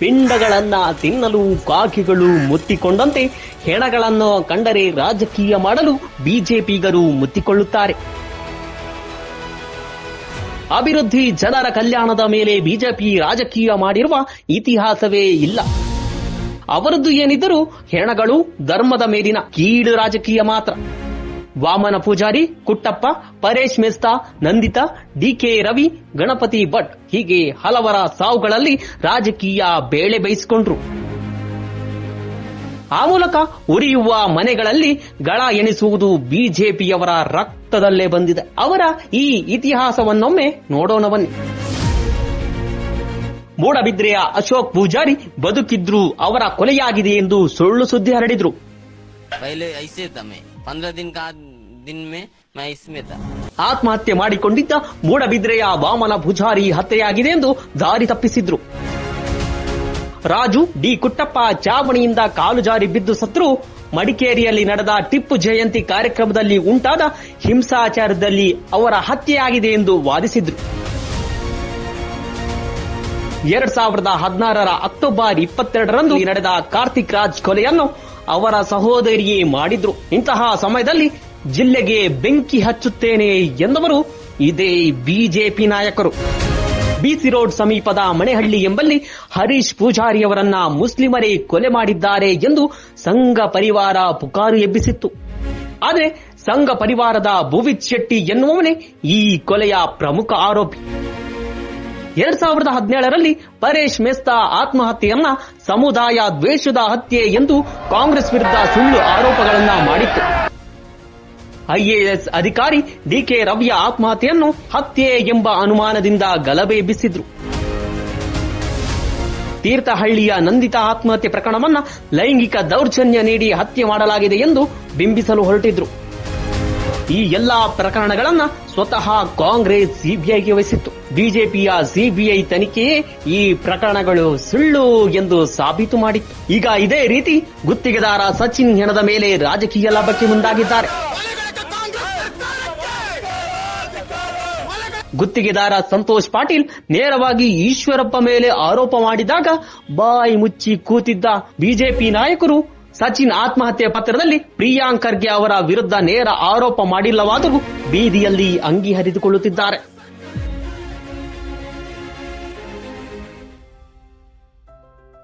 ಪಿಂಡಗಳನ್ನ ತಿನ್ನಲು ಕಾಕಿಗಳು ಮುತ್ತಿಕೊಂಡಂತೆ ಹೆಣಗಳನ್ನು ಕಂಡರೆ ರಾಜಕೀಯ ಮಾಡಲು ಬಿಜೆಪಿಗರು ಮುತ್ತಿಕೊಳ್ಳುತ್ತಾರೆ. ಅಭಿವೃದ್ಧಿ ಜನರ ಕಲ್ಯಾಣದ ಮೇಲೆ ಬಿಜೆಪಿ ರಾಜಕೀಯ ಮಾಡಿರುವ ಇತಿಹಾಸವೇ ಇಲ್ಲ. ಅವರದ್ದು ಏನಿದ್ದರೂ ಹೆಣಗಳು ಧರ್ಮದ ಮೇಲಿನ ಕೀಳು ರಾಜಕೀಯ ಮಾತ್ರ. ವಾಮನ ಪೂಜಾರಿ ಕುಟ್ಟಪ್ಪ, ಪರೇಶ್ ಮೆಸ್ತಾ, ನಂದಿತಾ, ಡಿಕೆ ರವಿ, ಗಣಪತಿ ಭಟ್ ಹೀಗೆ ಹಲವರ ಸಾವುಗಳಲ್ಲಿ ರಾಜಕೀಯ ಬೇಳೆ ಬಯಸಿಕೊಂಡ್ರು. ಆ ಮೂಲಕ ಉರಿಯುವ ಮನೆಗಳಲ್ಲಿ ಗಳ ಎಣಿಸುವುದು ಬಿಜೆಪಿಯವರ ರಕ್ತದಲ್ಲೇ ಬಂದಿದೆ. ಅವರ ಈ ಇತಿಹಾಸವನ್ನೊಮ್ಮೆ ನೋಡೋಣ ಬನ್ನಿ. ಮೂಡಬಿದ್ರೆಯ ಅಶೋಕ್ ಪೂಜಾರಿ ಬದುಕಿದ್ರು ಅವರ ಕೊಲೆಯಾಗಿದೆ ಎಂದು ಸುಳ್ಳು ಸುದ್ದಿ ಹರಡಿದ್ರು. पंद्रह दिन का दिन में मैं इसमें था ಆತ್ಮಹತ್ಯೆ ಮಾಡಿಕೊಂಡಿದ್ದ ಮೂಡಬಿದ್ರೆಯ ವಾಮನ ಪೂಜಾರಿ ಹತ್ಯೆಯಾಗಿದೆ ಎಂದು ದಾರಿ ತಪ್ಪಿಸಿದ್ರು ರಾಜು ಡಿ ಕುಟ್ಟಪ್ಪ ಚಾವಣಿಯಿಂದ ಕಾಲು ಜಾರಿ ಬಿದ್ದು ಸತ್ರು ಮಡಿಕೇರಿಯಲ್ಲಿ ನಡೆದ ಟಿಪ್ಪು ಜಯಂತಿ ಕಾರ್ಯಕ್ರಮದಲ್ಲಿ ಉಂಟಾದ ಹಿಂಸಾಚಾರದಲ್ಲಿ ಅವರ ಹತ್ಯೆಯಾಗಿದೆ ಎಂದು ವಾದಿಸಿದ್ರು ಎರಡ್ ಸಾವಿರದ ಹದಿನಾರರ ಅಕ್ಟೋಬರ್ ಇಪ್ಪತ್ತೆರಡರಂದು ನಡೆದ ಕಾರ್ತಿಕ್ ರಾಜ್ ಕೊಲೆಯನ್ನು ಅವರ ಸಹೋದರಿಯೇ ಮಾಡಿದ್ರು. ಇಂತಹ ಸಮಯದಲ್ಲಿ ಜಿಲ್ಲೆಗೆ ಬೆಂಕಿ ಹಚ್ಚುತ್ತೇನೆ ಎಂದವರು ಇದೇ ಬಿಜೆಪಿ ನಾಯಕರು. ಬಿಸಿ ರೋಡ್ ಸಮೀಪದ ಮಣೆಹಳ್ಳಿ ಎಂಬಲ್ಲಿ ಹರೀಶ್ ಪೂಜಾರಿಯವರನ್ನ ಮುಸ್ಲಿಮರೇ ಕೊಲೆ ಮಾಡಿದ್ದಾರೆ ಎಂದು ಸಂಘ ಪರಿವಾರ ಪುಕಾರು ಎಬ್ಬಿಸಿತ್ತು. ಆದರೆ ಸಂಘ ಪರಿವಾರದ ಭುವಿತ್ ಶೆಟ್ಟಿ ಎನ್ನುವವನೇ ಈ ಕೊಲೆಯ ಪ್ರಮುಖ ಆರೋಪಿ. ಎರಡ್ ಸಾವಿರದ ಹದಿನೇಳರಲ್ಲಿ ಪರೇಶ್ ಮೆಸ್ತಾ ಆತ್ಮಹತ್ಯೆಯನ್ನ ಸಮುದಾಯ ದ್ವೇಷದ ಹತ್ಯೆ ಎಂದು ಕಾಂಗ್ರೆಸ್ ವಿರುದ್ಧ ಸುಳ್ಳು ಆರೋಪಗಳನ್ನ ಮಾಡಿತ್ತು. ಐಎಎಸ್ ಅಧಿಕಾರಿ ಡಿಕೆ ರವಿಯ ಆತ್ಮಹತ್ಯೆಯನ್ನು ಹತ್ಯೆ ಎಂಬ ಅನುಮಾನದಿಂದ ಗಲಭೆ ಎಬ್ಬಿಸಿದ್ರು ತೀರ್ಥಹಳ್ಳಿಯ ನಂದಿತಾ ಆತ್ಮಹತ್ಯೆ ಪ್ರಕರಣವನ್ನ ಲೈಂಗಿಕ ದೌರ್ಜನ್ಯ ನೀಡಿ ಹತ್ಯೆ ಮಾಡಲಾಗಿದೆ ಎಂದು ಬಿಂಬಿಸಲು ಹೊರಟಿದ್ರು. ಈ ಎಲ್ಲಾ ಪ್ರಕರಣಗಳನ್ನ ಸ್ವತಃ ಕಾಂಗ್ರೆಸ್ ಸಿಬಿಐಗೆ ವಹಿಸಿತ್ತು. ಬಿಜೆಪಿಯ ಸಿಬಿಐ ತನಿಖೆಯೇ ಈ ಪ್ರಕರಣಗಳು ಸುಳ್ಳು ಎಂದು ಸಾಬೀತು ಮಾಡಿತ್ತು. ಈಗ ಇದೇ ರೀತಿ ಗುತ್ತಿಗೆದಾರ ಸಚಿನ್ ಹೆಣದ ಮೇಲೆ ರಾಜಕೀಯ ಲಾಭಕ್ಕೆ ಮುಂದಾಗಿದ್ದಾರೆ. ಗುತ್ತಿಗೆದಾರ ಸಂತೋಷ್ ಪಾಟೀಲ್ ನೇರವಾಗಿ ಈಶ್ವರಪ್ಪ ಮೇಲೆ ಆರೋಪ ಮಾಡಿದಾಗ ಬಾಯಿ ಮುಚ್ಚಿ ಕೂತಿದ್ದ ಬಿಜೆಪಿ ನಾಯಕರು ಸಚಿನ್ ಆತ್ಮಹತ್ಯೆ ಪತ್ರದಲ್ಲಿ ಪ್ರಿಯಾಂಕರ್ಗೆ ಅವರ ವಿರುದ್ಧ ನೇರ ಆರೋಪ ಮಾಡಿಲ್ಲವಾದರೂ ಬೀದಿಯಲ್ಲಿ ಅಂಗಿ ಹರಿದುಕೊಳ್ಳುತ್ತಿದ್ದಾರೆ.